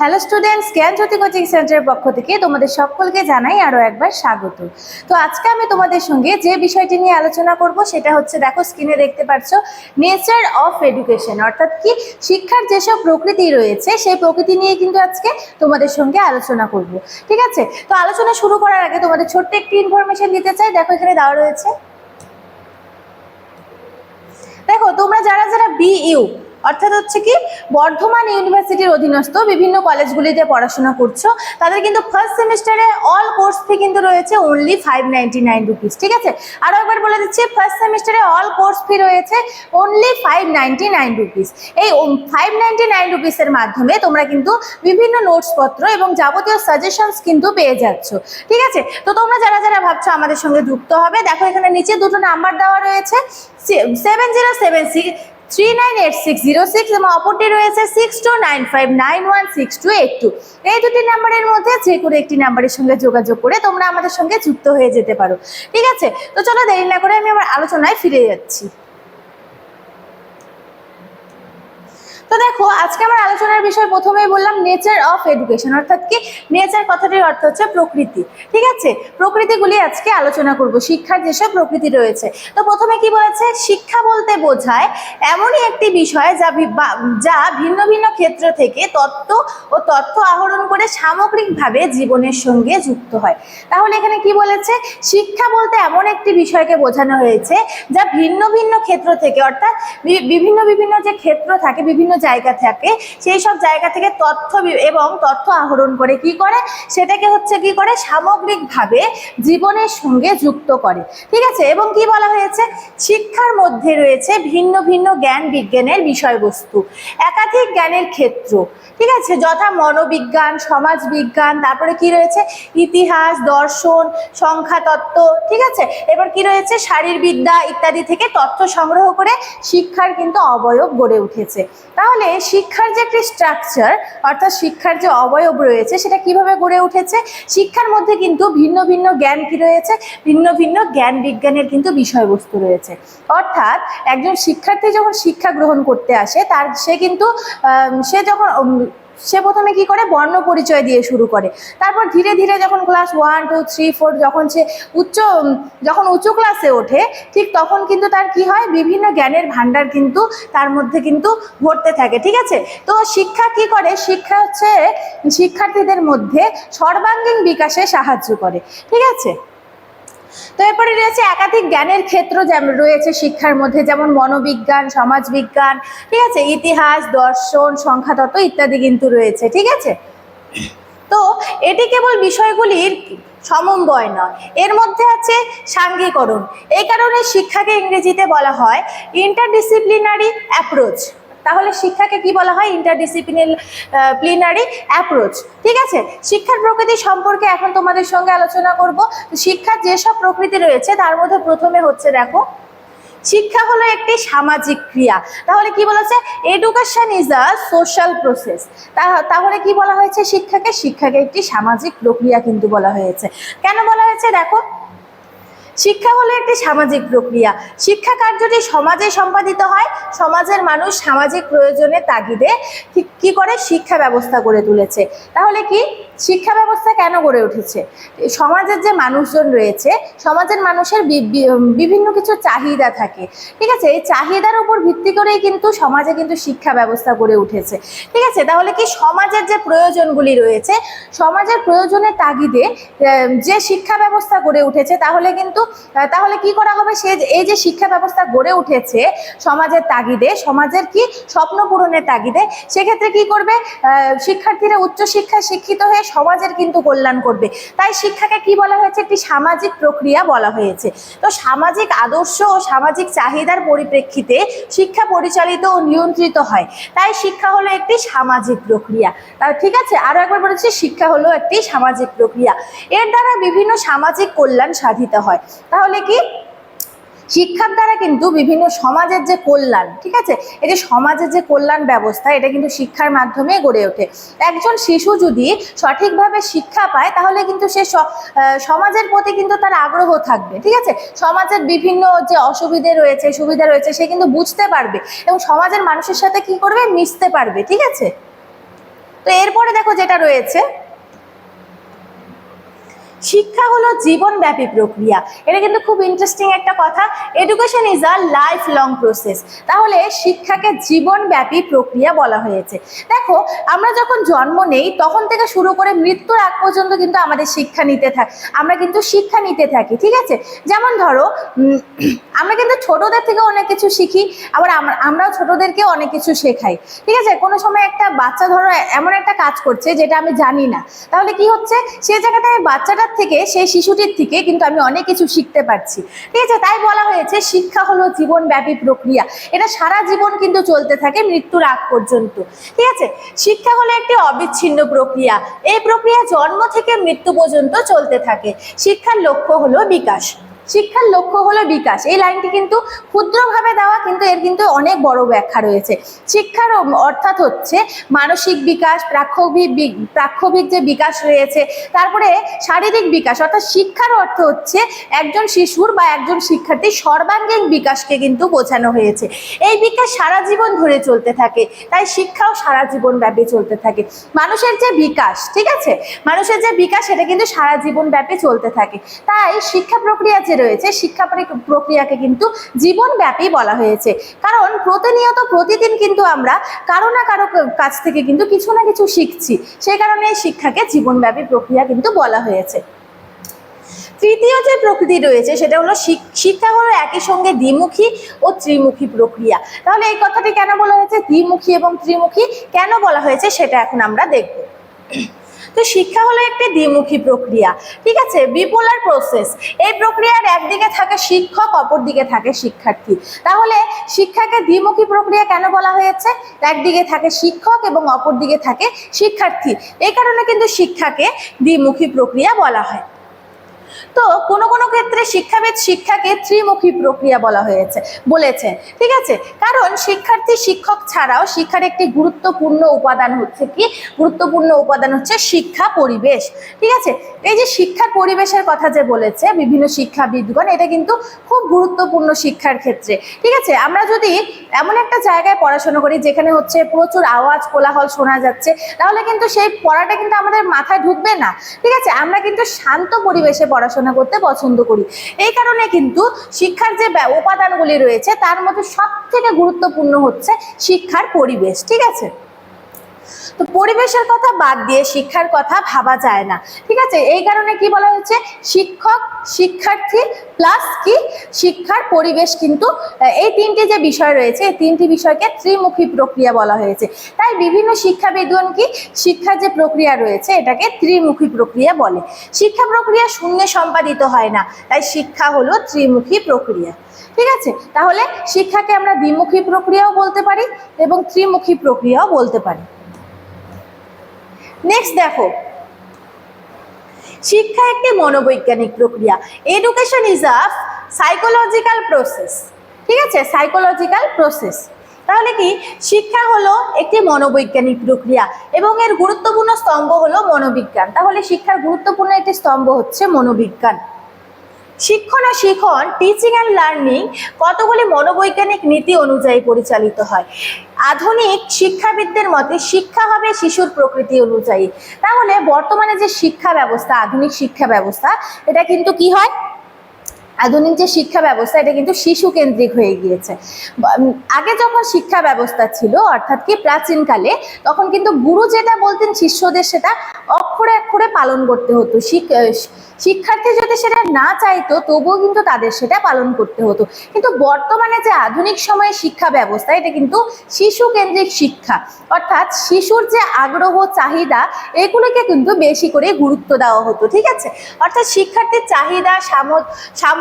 Hello students জ্ঞান জ্যোতি coaching সেন্টারের পক্ষ থেকে তোমাদের সকলকে জানাই আরও একবার স্বাগত। তো আজকে আমি তোমাদের সঙ্গে যে বিষয়টি নিয়ে আলোচনা করব সেটা হচ্ছে দেখো স্ক্রিনে দেখতে পাচ্ছ নেচার অফ এডুকেশন অর্থাৎ কি শিক্ষার যেসব প্রকৃতি রয়েছে সেই প্রকৃতি নিয়ে কিন্তু আজকে তোমাদের সঙ্গে আলোচনা করব। ঠিক আছে? তো আলোচনা শুরু করার আগে তোমাদের ছোট্ট একটি ইনফরমেশন দিতে চাই। দেখো এখানে দেওয়া রয়েছে। দেখো তোমরা যারা যারা বিইউ অর্থাৎ হচ্ছে কি, বর্ধমান ইউনিভার্সিটির অধীনস্থ বিভিন্ন কলেজগুলিতে পড়াশোনা করছ। তাদের কিন্তু ফার্স্ট সেমিস্টারে অল কোর্স ফি কিন্তু রয়েছে only five ninety nine rupees ঠিক আছে? আরও একবার বলে দিচ্ছি ফার্স্ট সেমিস্টারে অল কোর্স ফি রয়েছে only five ninety nine rupees এই ফাইভ নাইনটি নাইন রুপিসের মাধ্যমে তোমরা কিন্তু বিভিন্ন নোটসপত্র এবং যাবতীয় সাজেশনস কিন্তু পেয়ে যাচ্ছ, ঠিক আছে? তো তোমরা যারা যারা ভাবছ আমাদের সঙ্গে যুক্ত হবে, দেখো এখানে নিচে দুটো নাম্বার দেওয়া রয়েছে seven zero seven six three nine eight six zero six অপরটি রয়েছে six two nine five nine one six two eight two. এই দুটি নাম্বারের মধ্যে যে কোনো একটি নাম্বারের সঙ্গে যোগাযোগ করে তোমরা আমাদের সঙ্গে যুক্ত হয়ে যেতে পারো। ঠিক আছে? তো চলো দেরি না করে আমি আমার আলোচনায় ফিরে যাচ্ছি। তো দেখো, আজকে আমার আলোচনার বিষয় প্রথমেই বললাম নেচার অফ এডুকেশন অর্থাৎ কি? নেচার কথাটির অর্থ হচ্ছে প্রকৃতি, ঠিক আছে? প্রকৃতিগুলি আজকে আলোচনা করব, শিক্ষার যেসব প্রকৃতি রয়েছে। তো প্রথমে কি বলেছে? শিক্ষা বলতে বোঝায় এমনই একটি বিষয় যা যা ভিন্ন ভিন্ন ক্ষেত্র থেকে তত্ত্ব ও তথ্য আহরণ করে সামগ্রিকভাবে জীবনের সঙ্গে যুক্ত হয়। তাহলে এখানে কি বলেছে? শিক্ষা বলতে এমন একটি বিষয়কে বোঝানো হয়েছে যা ভিন্ন ভিন্ন ক্ষেত্র থেকে, অর্থাৎ বিভিন্ন বিভিন্ন যে ক্ষেত্র থাকে, বিভিন্ন জায়গা থাকে, সেই সব জায়গা থেকে তথ্য এবং তথ্য আহরণ করে কি করে? সেটাকে হচ্ছে কি করে? সামগ্রিকভাবে জীবনের সঙ্গে যুক্ত করে। ঠিক আছে? এবং কি বলা হয়েছে? শিক্ষার মধ্যে রয়েছে ভিন্ন ভিন্ন জ্ঞান বিজ্ঞানের বিষয়বস্তু, একাধিক জ্ঞানের ক্ষেত্র। ঠিক আছে? যথা মনোবিজ্ঞান সমাজ বিজ্ঞান তারপরে কি রয়েছে? ইতিহাস, দর্শন সংখ্যাতত্ত্ব ঠিক আছে? এবার কি রয়েছে? শারীরবিদ্যা ইত্যাদি থেকে তথ্য সংগ্রহ করে শিক্ষার কিন্তু অবয়ব গড়ে উঠেছে। তাহলে শিক্ষার যে একটি স্ট্রাকচার অর্থাৎ শিক্ষার যে অবয়ব রয়েছে, সেটা কীভাবে গড়ে উঠেছে? শিক্ষার মধ্যে কিন্তু ভিন্ন ভিন্ন জ্ঞান কি রয়েছে? ভিন্ন ভিন্ন জ্ঞান বিজ্ঞানের কিন্তু বিষয়বস্তু রয়েছে। অর্থাৎ একজন শিক্ষার্থী যখন শিক্ষা গ্রহণ করতে আসে, তার সে কিন্তু সে যখন সে প্রথমে কি করে? বর্ণ পরিচয় দিয়ে শুরু করে। তারপর ধীরে ধীরে যখন class one two three four যখন সে উচ্চ, যখন উঁচু ক্লাসে ওঠে, ঠিক তখন কিন্তু তার কি হয়? বিভিন্ন জ্ঞানের ভান্ডার কিন্তু তার মধ্যে কিন্তু ভরতে থাকে, ঠিক আছে? তো শিক্ষা কি করে? শিক্ষা হচ্ছে শিক্ষার্থীদের মধ্যে সর্বাঙ্গীন বিকাশে সাহায্য করে, ঠিক আছে? তো এরপরে রয়েছে একাধিক জ্ঞানের ক্ষেত্র যেমন রয়েছে শিক্ষার মধ্যে, যেমন মনোবিজ্ঞান, সমাজবিজ্ঞান, ঠিক আছে? ইতিহাস, দর্শন, সংখ্যাতত্ত্ব ইত্যাদি কিন্তু রয়েছে, ঠিক আছে? তো এটি কেবল বিষয়গুলির সমন্বয় নয়, এর মধ্যে আছে সাঙ্গীকরণ। এই কারণে শিক্ষাকে ইংরেজিতে বলা হয় ইন্টারডিসিপ্লিনারি অ্যাপ্রোচ তাহলে শিক্ষাকে কি বলা হয়? ইন্টারডিসিপ্লিনারি প্লিনারি অ্যাপ্রোচ ঠিক আছে? শিক্ষার প্রকৃতি সম্পর্কে এখন তোমাদের সঙ্গে আলোচনা করব। শিক্ষার যেসব প্রকৃতি রয়েছে, তার মধ্যে প্রথমে হচ্ছে দেখো, শিক্ষা হলো একটি সামাজিক ক্রিয়া। তাহলে কি বলেছে? Education is a social process তাহলে কি বলা হয়েছে শিক্ষাকে? শিক্ষাকে একটি সামাজিক প্রক্রিয়া কিন্তু বলা হয়েছে। কেন বলা হয়েছে? দেখো শিক্ষা হলো একটি সামাজিক প্রক্রিয়া। শিক্ষা কার্যটি সমাজে সম্পাদিত হয়, সমাজের মানুষ সামাজিক প্রয়োজনে তাগিদে কি করে শিক্ষা ব্যবস্থা করে তুলেছে। তাহলে কি? শিক্ষা ব্যবস্থা কেন গড়ে উঠেছে? সমাজের যে মানুষজন রয়েছে, সমাজের মানুষের বিভিন্ন কিছু চাহিদা থাকে। ঠিক আছে? এই চাহিদার উপর ভিত্তি করেই কিন্তু সমাজে কিন্তু শিক্ষা ব্যবস্থা গড়ে উঠেছে। ঠিক আছে? তাহলে কি সমাজের যে প্রয়োজনগুলি রয়েছে, সমাজের প্রয়োজনের তাগিদে যে শিক্ষা ব্যবস্থা গড়ে উঠেছে, তাহলে কিন্তু তাহলে কি করা হবে? সে এই যে শিক্ষা ব্যবস্থা গড়ে উঠেছে সমাজের তাগিদে, সমাজের কি স্বপ্ন পূরণের তাগিদে, সেক্ষেত্রে কি করবে? শিক্ষার্থীরা উচ্চ শিক্ষায় শিক্ষিত হয়ে সমাজের কিন্তু কল্যাণ করবে। তাই শিক্ষাকে কি বলা হয়েছে? একটি সামাজিক প্রক্রিয়া বলা হয়েছে। তো সামাজিক আদর্শ ও সামাজিক চাহিদার পরিপ্রেক্ষিতে শিক্ষা পরিচালিত ও নিয়ন্ত্রিত হয়। তাই শিক্ষা হলো একটি সামাজিক প্রক্রিয়া। তা ঠিক আছে? আরও একবার বলেছি শিক্ষা হলো একটি সামাজিক প্রক্রিয়া। এর দ্বারা বিভিন্ন সামাজিক কল্যাণ সাধিত হয়। তাহলে কি? শিক্ষার দ্বারা কিন্তু বিভিন্ন সমাজের যে কল্যাণ, ঠিক আছে? এই যে সমাজের যে কল্যাণ ব্যবস্থা, এটা কিন্তু শিক্ষার মাধ্যমে গড়ে ওঠে। একজন শিশু যদি সঠিকভাবে শিক্ষা পায়, তাহলে কিন্তু সে সমাজের প্রতি কিন্তু তার আগ্রহ থাকবে, ঠিক আছে? সমাজের বিভিন্ন যে অসুবিধে রয়েছে, সুবিধা রয়েছে, সে কিন্তু বুঝতে পারবে এবং সমাজের মানুষের সাথে কি করবে? মিশতে পারবে, ঠিক আছে? তো এরপরে দেখো যেটা রয়েছে শিক্ষা হলো জীবনব্যাপী প্রক্রিয়া। এটা কিন্তু খুব ইন্টারেস্টিং একটা কথা। Education is a lifelong process তাহলে শিক্ষাকে জীবনব্যাপী প্রক্রিয়া বলা হয়েছে। দেখো, আমরা যখন জন্ম নেই, তখন থেকে শুরু করে মৃত্যুর আগ পর্যন্ত কিন্তু আমাদের শিক্ষা নিতে থাকি আমরা কিন্তু শিক্ষা নিতে থাকি, ঠিক আছে? যেমন ধরো আমরা কিন্তু ছোটদের থেকে অনেক কিছু শিখি, আবার আমরা- ছোটদেরকে অনেক কিছু শেখাই, ঠিক আছে? কোনো সময় একটা বাচ্চা ধরো, এমন একটা কাজ করছে যেটা আমি জানি না। তাহলে কি হচ্ছে? সেই জায়গাটায় আমি বাচ্চাটার থেকে, সেই শিশুটির থেকে কিন্তু আমি অনেক কিছু শিখতে পারছি। ঠিক আছে? তাই বলা হয়েছে, শিক্ষা হলো জীবনব্যাপী প্রক্রিয়া। এটা সারা জীবন কিন্তু চলতে থাকে মৃত্যুর আগ পর্যন্ত। ঠিক আছে? শিক্ষা হলো একটি অবিচ্ছিন্ন প্রক্রিয়া। এই প্রক্রিয়া জন্ম থেকে মৃত্যু পর্যন্ত চলতে থাকে। শিক্ষার লক্ষ্য হলো বিকাশ। শিক্ষার লক্ষ্য হলো বিকাশ। এই লাইনটি কিন্তু ক্ষুদ্রভাবে দেওয়া, কিন্তু এর কিন্তু অনেক বড় ব্যাখ্যা রয়েছে। শিক্ষার অর্থাৎ হচ্ছে মানসিক বিকাশ প্রাক্ষবিক বি- প্রাক্ষবিক যে বিকাশ রয়েছে, তারপরে শারীরিক বিকাশ, অর্থাৎ শিক্ষার অর্থ হচ্ছে একজন শিশুর বা একজন শিক্ষার্থীর সর্বাঙ্গীন বিকাশকে কিন্তু বোঝানো হয়েছে। এই বিকাশ সারা জীবন ধরে চলতে থাকে, তাই শিক্ষাও সারা জীবন ব্যাপী চলতে থাকে। মানুষের যে বিকাশ, ঠিক আছে? মানুষের যে বিকাশ, সেটা কিন্তু সারা জীবন ব্যাপী চলতে থাকে। তাই শিক্ষা প্রক্রিয়া যে রয়েছে, শিক্ষা প্রক্রিয়াকে কিন্তু জীবনব্যাপী বলা হয়েছে। কারণ প্রতিনিয়ত প্রতিদিন কিন্তু আমরা কারও না কারও কাছ থেকে কিন্তু কিছু না কিছু শিখছি। সেই কারণে শিক্ষাকে জীবনব্যাপী প্রক্রিয়া কিন্তু বলা হয়েছে। তৃতীয় যে প্রকৃতি রয়েছে, সেটা হলো শিক- শিক্ষা হলো একই সঙ্গে দ্বিমুখী ও ত্রিমুখী প্রক্রিয়া। তাহলে এই কথাটি কেন বলা হয়েছে? দ্বিমুখী এবং ত্রিমুখী কেন বলা হয়েছে? সেটা এখন আমরা দেখব। তো শিক্ষা হলো একটি দ্বিমুখী প্রক্রিয়া, ঠিক আছে? বিপোলার প্রসেস এই প্রক্রিয়ার একদিকে থাকে শিক্ষক অপর দিকে থাকে শিক্ষার্থী। তাহলে শিক্ষাকে দ্বিমুখী প্রক্রিয়া কেন বলা হয়েছে? একদিকে থাকে শিক্ষক এবং অপর দিকে থাকে শিক্ষার্থী। এই কারণে কিন্তু শিক্ষাকে দ্বিমুখী প্রক্রিয়া বলা হয়। তো কোনো কোনো ক্ষেত্রে শিক্ষাবিদ শিক্ষাকে ত্রিমুখী প্রক্রিয়া বলা হয়েছে, বলেছে। ঠিক আছে? কারণ শিক্ষার্থী শিক্ষক ছাড়াও শিক্ষার একটি গুরুত্বপূর্ণ উপাদান হচ্ছে কি? গুরুত্বপূর্ণ উপাদান হচ্ছে শিক্ষা পরিবেশ। ঠিক আছে? এই যে শিক্ষার পরিবেশের কথা যে বলেছে বিভিন্ন শিক্ষাবিদগণ, এটা কিন্তু খুব গুরুত্বপূর্ণ শিক্ষার ক্ষেত্রে। ঠিক আছে? আমরা যদি এমন একটা জায়গায় পড়াশোনা করি যেখানে হচ্ছে প্রচুর আওয়াজ কোলাহল শোনা যাচ্ছে, তাহলে কিন্তু সেই পড়াটা কিন্তু আমাদের মাথায় ঢুকবে না। ঠিক আছে? আমরা কিন্তু শান্ত পরিবেশে পড়াশোনা করতে পছন্দ করি। এই কারণে কিন্তু শিক্ষার যে উপাদানগুলি রয়েছে, তার মধ্যে সব থেকে গুরুত্বপূর্ণ হচ্ছে শিক্ষার পরিবেশ, ঠিক আছে? তো পরিবেশের কথা বাদ দিয়ে শিক্ষার কথা ভাবা যায় না। ঠিক আছে? এই কারণে কি বলা হয়েছে? শিক্ষক, শিক্ষার্থী প্লাস কি? শিক্ষার পরিবেশ কিন্তু এই তিনটি যে বিষয় রয়েছে, এই তিনটি বিষয়কে ত্রিমুখী প্রক্রিয়া বলা হয়েছে। তাই বিভিন্ন শিক্ষাবিদগণ কি? শিক্ষার যে প্রক্রিয়া রয়েছে, এটাকে ত্রিমুখী প্রক্রিয়া বলে। শিক্ষা প্রক্রিয়া শূন্যে সম্পাদিত হয় না, তাই শিক্ষা হলো ত্রিমুখী প্রক্রিয়া। ঠিক আছে? তাহলে শিক্ষাকে আমরা দ্বিমুখী প্রক্রিয়াও বলতে পারি এবং ত্রিমুখী প্রক্রিয়াও বলতে পারি। নেক্সট দেখো। শিক্ষা একটি মনোবৈজ্ঞানিক প্রক্রিয়া। Education is a psychological process ঠিক আছে? সাইকোলজিক্যাল প্রসেস তাহলে কি? শিক্ষা হলো একটি মনোবৈজ্ঞানিক প্রক্রিয়া এবং এর গুরুত্বপূর্ণ স্তম্ভ হলো মনোবিজ্ঞান। তাহলে শিক্ষার গুরুত্বপূর্ণ একটি স্তম্ভ হচ্ছে মনোবিজ্ঞান। শিক্ষণ শিখন টিচিং অ্যান্ড লার্নিং কতগুলি মনোবৈজ্ঞানিক নীতি অনুযায়ী পরিচালিত হয়? আধুনিক শিক্ষাবিদদের মতে শিক্ষা হবে শিশুর প্রকৃতি অনুযায়ী। তাহলে বর্তমানে যে শিক্ষা ব্যবস্থা, আধুনিক শিক্ষা ব্যবস্থা, এটা কিন্তু কি হয়? আধুনিক যে শিক্ষা ব্যবস্থা, এটা কিন্তু শিশু কেন্দ্রিক হয়ে গিয়েছে। আগে যখন শিক্ষা ব্যবস্থা ছিল, অর্থাৎ কি প্রাচীনকালে, তখন কিন্তু গুরু যেটা বলতেন, শিষ্যদের সেটা অক্ষরে অক্ষরে পালন করতে হতো। শিক- শিক্ষার্থী যদি সেটা না চাইতো, তবুও কিন্তু তাদের সেটা পালন করতে হতো। কিন্তু বর্তমানে যে আধুনিক সময়ে শিক্ষা ব্যবস্থা, এটা কিন্তু শিশু কেন্দ্রিক শিক্ষা। অর্থাৎ শিশুর যে আগ্রহ, চাহিদা, এগুলোকে কিন্তু বেশি করে গুরুত্ব দেওয়া হতো, ঠিক আছে? অর্থাৎ শিক্ষার্থীর চাহিদা সামর-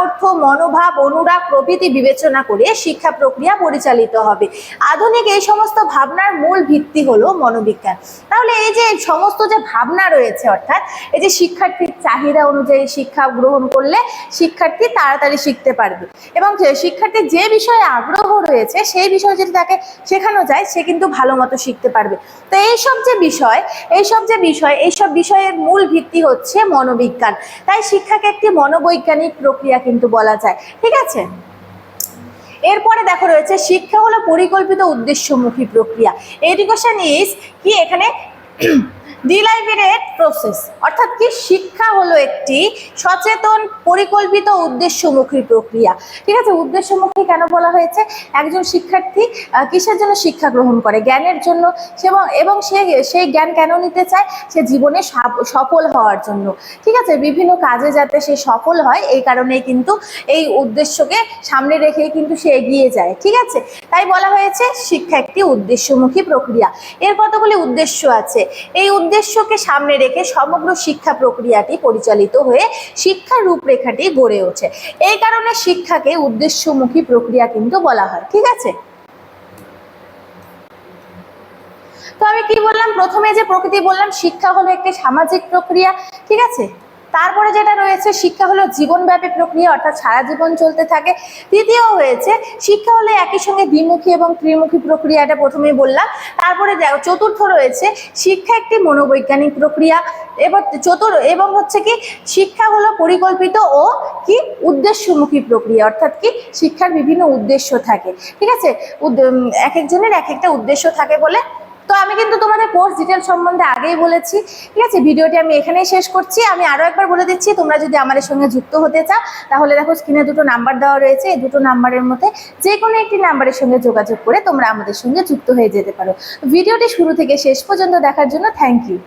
সামর্থ্য মনোভাব, অনুরাগ প্রভৃতি বিবেচনা করে শিক্ষা প্রক্রিয়া পরিচালিত হবে। আধুনিক এই সমস্ত ভাবনার মূল ভিত্তি হলো মনোবিজ্ঞান। তাহলে এই যে সমস্ত যে ভাবনা রয়েছে, অর্থাৎ এই যে শিক্ষার্থীর চাহিদা অনুযায়ী শিক্ষা গ্রহণ করলে শিক্ষার্থী তাড়াতাড়ি শিখতে পারবে এবং শিক্ষার্থীর যে বিষয়ে আগ্রহ রয়েছে, সেই বিষয়ে যদি তাকে শেখানো যায়, সে কিন্তু ভালো মতো শিখতে পারবে। তো এইসব যে বিষয়, এইসব যে বিষয়, এইসব বিষয়ের মূল ভিত্তি হচ্ছে মনোবিজ্ঞান। তাই শিক্ষাকে একটি মনোবৈজ্ঞানিক প্রক্রিয়া কিন্তু বলা যায়। ঠিক আছে? এরপরে দেখো রয়েছে, শিক্ষা হলো পরিকল্পিত উদ্দেশ্যমুখী প্রক্রিয়া। এডুকেশন ইজ কি এখানে? ডিলাইভেরেট প্রসেস অর্থাৎ কি? শিক্ষা হলো একটি সচেতন, পরিকল্পিত, উদ্দেশ্যমুখী প্রক্রিয়া। ঠিক আছে? উদ্দেশ্যমুখী কেন বলা হয়েছে? একজন শিক্ষার্থী কিসের জন্য শিক্ষা গ্রহণ করে? জ্ঞানের জন্য। এবং সে, সেই জ্ঞান কেন নিতে চায়? সে জীবনে সফল হওয়ার জন্য। ঠিক আছে? বিভিন্ন কাজে যাতে সে সফল হয়, এই কারণেই কিন্তু এই উদ্দেশ্যকে সামনে রেখেই কিন্তু সে এগিয়ে যায়। ঠিক আছে? তাই বলা হয়েছে, শিক্ষা একটি উদ্দেশ্যমুখী প্রক্রিয়া। এর কতগুলি উদ্দেশ্য আছে? এই উদ্দেশ্যকে সামনে রেখে সমগ্র শিক্ষা প্রক্রিয়াটি পরিচালিত হয়ে শিক্ষার রূপরেখাটি গড়ে ওঠে। এই কারণে শিক্ষাকে উদ্দেশ্যমুখী প্রক্রিয়া কিন্তু বলা হয়। ঠিক আছে? তো আমি কি বললাম? প্রথমে যে প্রকৃতি বললাম, শিক্ষা হলো একটি সামাজিক প্রক্রিয়া। ঠিক আছে? তারপরে যেটা রয়েছে, শিক্ষা হলো জীবনব্যাপী প্রক্রিয়া, অর্থাৎ সারা জীবন চলতে থাকে। তৃতীয় হয়েছে, শিক্ষা হলো একই সঙ্গে দ্বিমুখী এবং ত্রিমুখী প্রক্রিয়া এটা প্রথমেই বললাম। তারপরে চতুর্থ রয়েছে, শিক্ষা একটি মনোবৈজ্ঞানিক প্রক্রিয়া। এবার চতুর, এবং হচ্ছে কি, শিক্ষা হলো পরিকল্পিত ও কি, উদ্দেশ্যমুখী প্রক্রিয়া, অর্থাৎ কি, শিক্ষার বিভিন্ন উদ্দেশ্য থাকে। ঠিক আছে? এক একজনের এক একটা উদ্দেশ্য থাকে বলে তো আমি কিন্তু তোমাদের কোর্স ডিটেল সম্বন্ধে আগেই বলেছি, ঠিক আছে? ভিডিওটি আমি এখানেই শেষ করছি। আমি আরও একবার বলে দিচ্ছি, তোমরা যদি আমাদের সঙ্গে যুক্ত হতে চাও, তাহলে দেখো স্ক্রিনে দুটো নাম্বার দেওয়া রয়েছে। এই দুটো নাম্বারের মধ্যে যে কোনো একটি নাম্বারের সঙ্গে যোগাযোগ করে তোমরা আমাদের সঙ্গে যুক্ত হয়ে যেতে পারো। ভিডিওটি শুরু থেকে শেষ পর্যন্ত দেখার জন্য থ্যাংক ইউ